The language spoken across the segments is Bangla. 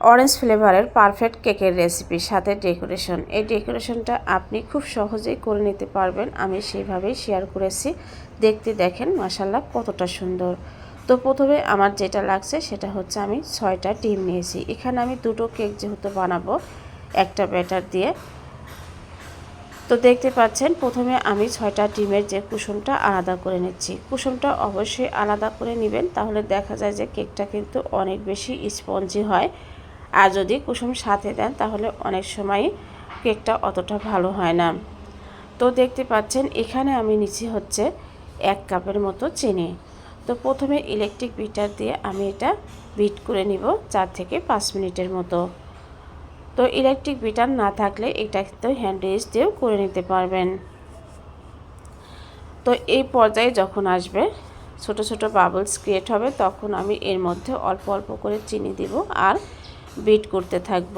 অরেঞ্জ ফ্লেভারের পারফেক্ট কেকের রেসিপির সাথে ডেকোরেশন এই ডেকোরেশনটা আপনি খুব সহজেই করে নিতে পারবেন। আমি সেইভাবেই শেয়ার করেছি। দেখতে দেখেন মাসাল্লাহ কতটা সুন্দর। তো প্রথমে আমার যেটা লাগছে, সেটা হচ্ছে আমি ছয়টা ডিম নিয়েছি। এখানে আমি দুটো কেক যেহেতু বানাবো, একটা ব্যাটার দিয়ে। তো দেখতে পাচ্ছেন, প্রথমে আমি ছয়টা ডিমের যে কুসুমটা আলাদা করে নিচ্ছি। কুসুমটা অবশ্যই আলাদা করে নেবেন, তাহলে দেখা যায় যে কেকটা কিন্তু অনেক বেশি স্পঞ্জি হয়। আর যদি কুসুম সাথে দেন, তাহলে অনেক সময় কেকটা অতটা ভালো হয় না। তো দেখতে পাচ্ছেন, এখানে আমি নিচে হচ্ছে এক কাপের মতো চিনি। তো প্রথমে ইলেকট্রিক বিটার দিয়ে আমি এটা বিট করে নিব চার থেকে পাঁচ মিনিটের মতো। তো ইলেকট্রিক বিটার না থাকলে এটা তো হ্যান্ড রেস দিয়েও করে নিতে পারবেন। তো এই পর্যায়ে যখন আসবে, ছোট ছোট বাবলস ক্রিয়েট হবে, তখন আমি এর মধ্যে অল্প অল্প করে চিনি দিব আর বিট করতে থাকব।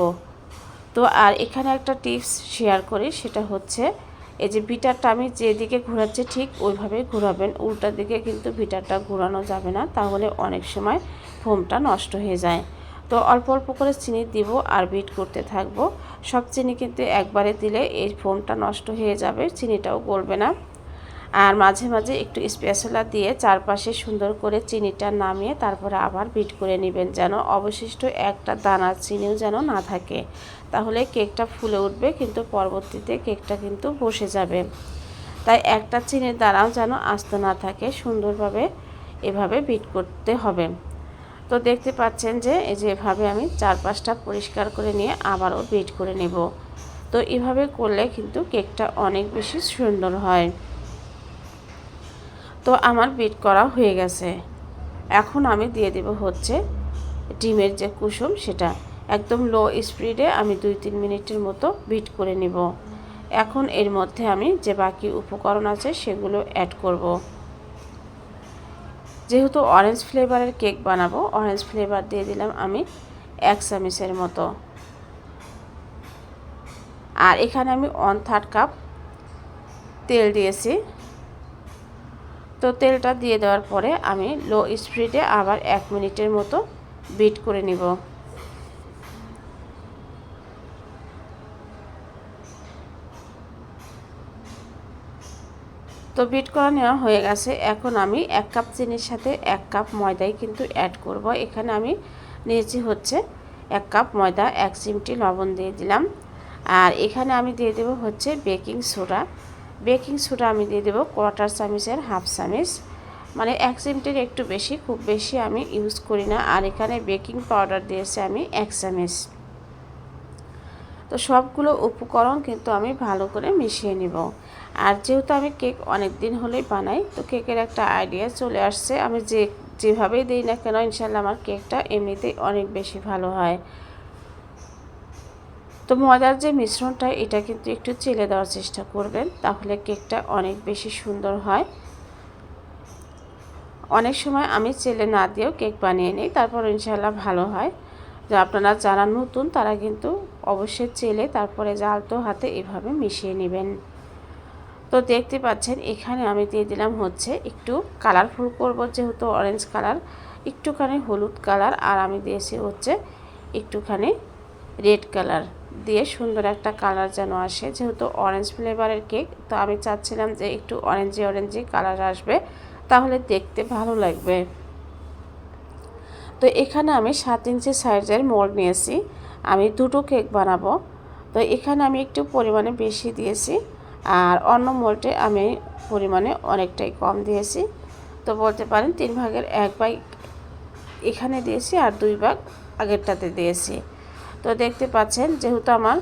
তো আর এখানে একটা টিপস শেয়ার করি, সেটা হচ্ছে এই যে বিটারটা আমি যেদিকে ঘোরাচ্ছি ঠিক ওইভাবেই ঘোরাবেন। উল্টা দিকে কিন্তু বিটারটা ঘোরানো যাবে না, তাহলে অনেক সময় ফোমটা নষ্ট হয়ে যায়। তো অল্প অল্প করে চিনি দিব আর বিট করতে থাকব। সব চিনি কিন্তু একবারে দিলে এই ফোমটা নষ্ট হয়ে যাবে, চিনিটাও গলবে না। আর মাঝে মাঝে একটু স্পেশালা দিয়ে চারপাশে সুন্দর করে চিনিটা নামিয়ে তারপরে আবার বিট করে নেবেন যেন অবশিষ্ট একটা দানার চিনিও যেন না থাকে। তাহলে কেকটা ফুলে উঠবে, কিন্তু পরবর্তীতে কেকটা কিন্তু বসে যাবে। তাই একটা চিনির দানাও যেন আস্ত না থাকে, সুন্দরভাবে এভাবে বিট করতে হবে। তো দেখতে পাচ্ছেন যে, এই যে এভাবে আমি চারপাশটা পরিষ্কার করে নিয়ে আবারও বিট করে নেব। তো এভাবে করলে কিন্তু কেকটা অনেক বেশি সুন্দর হয়। তো আমার বিট করা হয়ে গেছে। এখন আমি দিয়ে দেব হচ্ছে ডিমের যে কুসুম সেটা। একদম লো স্পিডে আমি দুই তিন মিনিটের মতো বিট করে নিব। এখন এর মধ্যে আমি যে বাকি উপকরণ আছে সেগুলো অ্যাড করব। যেহেতু অরেঞ্জ ফ্লেভারের কেক বানাবো অরেঞ্জ ফ্লেভার দিয়ে দিলাম আমি এক চামিচের মতো। আর এখানে আমি ওয়ান থার্ড কাপ তেল দিয়েছি। তো তেলটা দিয়ে দেওয়ার পরে আমি লো স্পিডে আবার এক মিনিটের মতো বিট করে নিব। তো বিট করা নেওয়া হয়ে গেছে। এখন আমি এক কাপ চিনির সাথে এক কাপ ময়দাই কিন্তু অ্যাড করব। এখানে আমি নিয়েছি হচ্ছে এক কাপ ময়দা, এক চিমটি লবণ দিয়ে দিলাম। আর এখানে আমি দিয়ে দেব হচ্ছে বেকিং সোডা বেকিং সোডা আমি দিয়ে দেবো, কোয়ার্টার চামিচের হাফ চামিচ। মানে এক চিমটির একটু বেশি, খুব বেশি আমি ইউজ করি না। আর এখানে বেকিং পাউডার দিয়েছি আমি এক চামিচ। তো সবগুলো উপকরণ কিন্তু আমি ভালো করে মিশিয়ে নিব। আর যেহেতু আমি কেক অনেক দিন হলেই বানাই, তো কেকের একটা আইডিয়া চলে আসছে। আমি যে যেভাবেই দিই না কেন, ইনশাল্লাহ আমার কেকটা এমনিতেই অনেক বেশি ভালো হয়। তো ময়দার যে মিশ্রণটা, এটা কিন্তু একটু চেলে দেওয়ার চেষ্টা করবেন, তাহলে কেকটা অনেক বেশি সুন্দর হয়। অনেক সময় আমি চেলে না দিয়েও কেক বানিয়ে নিই, তারপর ইনশাল্লাহ ভালো হয়। যে আপনারা যারা নতুন, তারা কিন্তু অবশ্যই চেলে, তারপরে জালতো হাতে এভাবে মিশিয়ে নেবেন। তো দেখতে পাচ্ছেন, এখানে আমি দিয়ে দিলাম হচ্ছে একটু কালারফুল করব, যেহেতু অরেঞ্জ কালার, একটুখানি হলুদ কালার, আর আমি দিয়েছি হচ্ছে একটুখানি রেড কালার। দিয়ে সুন্দর একটা কালার যেন আসে। যেহেতু অরেঞ্জ ফ্লেভারের কেক তো আমি চাচ্ছিলাম যে একটু অরেঞ্জি অরেঞ্জি কালার আসবে, তাহলে দেখতে ভালো লাগবে। তো এখানে আমি সাত ইঞ্চি সাইজের মোল্ড নিয়েছি। আমি দুটো কেক বানাবো। তো এখানে আমি একটু পরিমাণে বেশি দিয়েছি, আর অন্য মোল্ডে আমি পরিমাণে অনেকটাই কম দিয়েছি। তো বলতে পারেন তিন ভাগের এক ভাগ এখানে দিয়েছি আর দুই ভাগ আগেরটাতে দিয়েছি। তো দেখতে পাচ্ছেন, যেহেতু আমার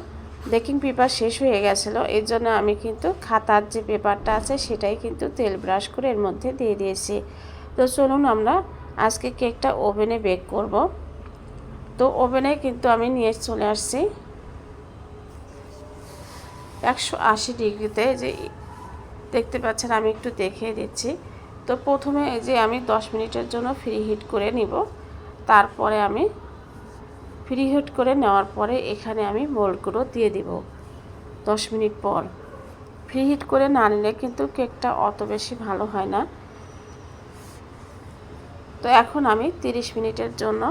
বেকিং পেপার শেষ হয়ে গেছিল, এর জন্য আমি কিন্তু খাতার যে পেপারটা আছে সেটাই কিন্তু তেল ব্রাশ করে এর মধ্যে দিয়ে দিয়েছি। তো চলুন আমরা আজকে কেকটা ওভেনে বেক করব। তো ওভেনে কিন্তু আমি নিয়ে চলে আসছি একশো আশি ডিগ্রিতে যে দেখতে পাচ্ছেন আমি একটু দেখিয়ে দিচ্ছি। তো প্রথমে যে আমি দশ মিনিটের জন্য ফ্রি হিট করে নিব, তারপরে আমি ফ্রি হিট করে নেওয়ার পরে এখানে আমি মোল্ডগুলো দিয়ে দিব দশ মিনিট পর। ফ্রি হিট করে না নিলে কিন্তু কেকটা অত বেশি ভালো হয় না। তো এখন আমি 30 মিনিটের জন্য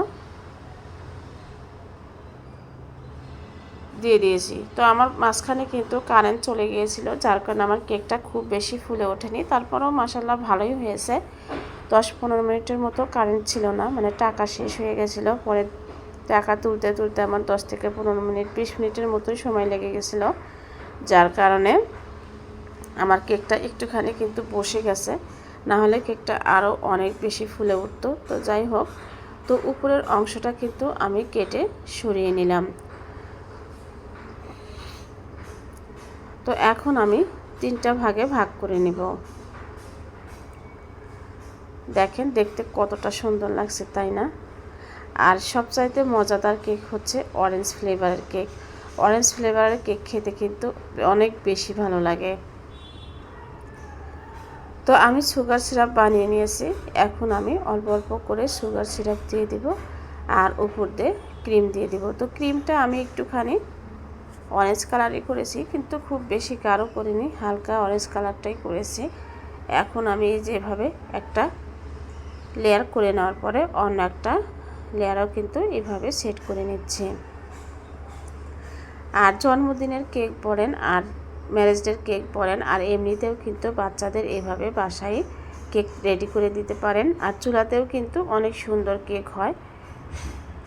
দিয়ে দিয়েছি। তো আমার মাঝখানে কিন্তু কারেন্ট চলে গিয়েছিল, যার কারণে আমার কেকটা খুব বেশি ফুলে ওঠেনি। তারপরেও মাসাল্লাহ ভালোই হয়েছে। দশ পনেরো মিনিটের মতো কারেন্ট ছিল না মানে টাকা শেষ হয়ে গেছিল পরে টাকা তুলতে তুলতে আমার দশ থেকে পনেরো মিনিট, বিশ মিনিটের মতোই সময় লেগে গেছিল। যার কারণে আমার কেকটা একটুখানি কিন্তু বসে গেছে। না হলে কেকটা আরও অনেক বেশি ফুলে উঠতো। তো যাই হোক, তো উপরের অংশটা কিন্তু আমি কেটে সরিয়ে নিলাম। তো এখন আমি তিনটা ভাগে ভাগ করে নিব। দেখেন দেখতে কতটা সুন্দর লাগছে, তাই না? আর সবচাইতে মজাদার কেক হচ্ছে অরেঞ্জ ফ্লেভারের কেক। অরেঞ্জ ফ্লেভারের কেক খেতে কিন্তু অনেক বেশি ভালো লাগে। তো আমি সুগার সিরাপ বানিয়ে নিয়েছি। এখন আমি অল্প অল্প করে সুগার সিরাপ দিয়ে দিব আর উপর দিয়ে ক্রিম দিয়ে দিব। তো ক্রিমটা আমি একটুখানি অরেঞ্জ কালারই করেছি কিন্তু খুব বেশি গাঢ় করিনি, হালকা অরেঞ্জ কালারটাই করেছি। এখন আমি যেভাবে একটা লেয়ার করে নেওয়ার পরে অন্য একটা লেয়ারও কিন্তু এভাবে সেট করে নিচ্ছি। আর জন্মদিনের কেক বলেন আর ম্যারেজ ডের কেক বলেন আর এমনিতেও কিন্তু বাচ্চাদের এভাবে বাসায় কেক রেডি করে দিতে পারেন। আর চুলাতেও কিন্তু অনেক সুন্দর কেক হয়।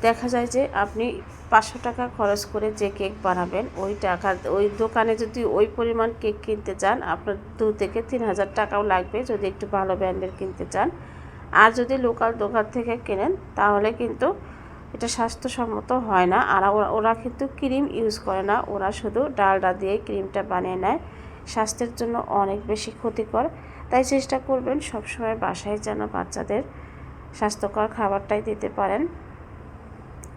দেখা যায় যে আপনি পাঁচশো টাকা খরচ করে যে কেক বানাবেন, ওই টাকা, ওই দোকানে যদি ওই পরিমাণ কেক কিনতে চান, আপনার দু থেকে তিন হাজার টাকাও লাগবে। যদি একটু ভালো ব্র্যান্ডের কিনতে চান আর যদি লোকাল দোকান থেকে কেনেন, তাহলে কিন্তু এটা স্বাস্থ্যসম্মত হয় না। আর ওরা কিন্তু ক্রিম ইউজ করে না। ওরা শুধু ডালডা দিয়ে ক্রিমটা বানিয়ে নেয়। স্বাস্থ্যের জন্য অনেক বেশি ক্ষতিকর। তাই চেষ্টা করবেন সবসময় বাসায় যেন বাচ্চাদের স্বাস্থ্যকর খাবারটাই দিতে পারেন।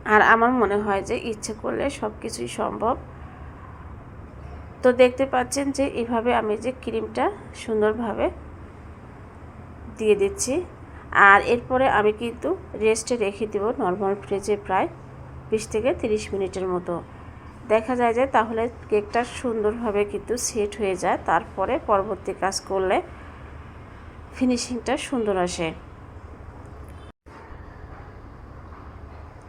আর আমার মনে হয় যে ইচ্ছে করলে সব কিছুই সম্ভব। তো দেখতে পাচ্ছেন যে এভাবে আমি যে ক্রিমটা সুন্দরভাবে দিয়ে দিচ্ছি। আর এরপরে আমি কিন্তু রেস্টে রেখে দেবো নর্মাল ফ্রিজে প্রায় বিশ থেকে তিরিশ মিনিটের মতো। দেখা যায় যে তাহলে কেকটা সুন্দরভাবে কিন্তু সেট হয়ে যায়, তারপরে পরবর্তী কাজ করলে ফিনিশিংটা সুন্দর আসে।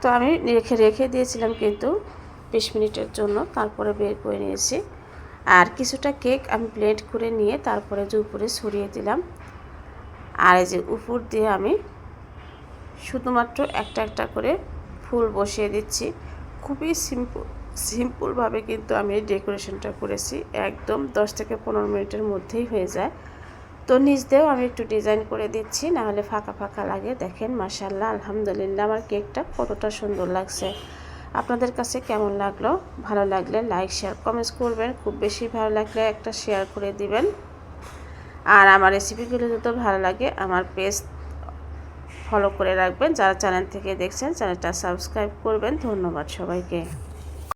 তো আমি রেখে রেখে দিয়েছিলাম কিন্তু বিশ মিনিটের জন্য, তারপরে বের করে নিয়েছি। আর কিছুটা কেক আমি ব্লেন্ড করে নিয়ে তারপরে যে উপরে ছড়িয়ে দিলাম। আর এই যে উপর দিয়ে আমি শুধুমাত্র একটা একটা করে ফুল বসিয়ে দিচ্ছি। খুবই সিম্পল, সিম্পলভাবে কিন্তু আমি এই ডেকোরেশনটা করেছি। একদম দশ থেকে পনেরো মিনিটের মধ্যেই হয়ে যায়। তো নিচ দিয়েও আমি একটু ডিজাইন করে দিচ্ছি, নাহলে ফাঁকা ফাঁকা লাগে। দেখেন মাসাল্লাহ আলহামদুলিল্লাহ, আমার কেকটা কতটা সুন্দর লাগছে। আপনাদের কাছে কেমন লাগল? ভালো লাগলে লাইক, শেয়ার, কমেন্টস করবেন। খুব বেশি ভালো লাগলে একটা শেয়ার করে দিবেন। আর আমার রেসিপিগুলো যত ভালো লাগে, আমার পেজ ফলো করে রাখবেন। যারা চ্যানেল থেকে দেখছেন চ্যানেলটা সাবস্ক্রাইব করবেন। ধন্যবাদ সবাইকে।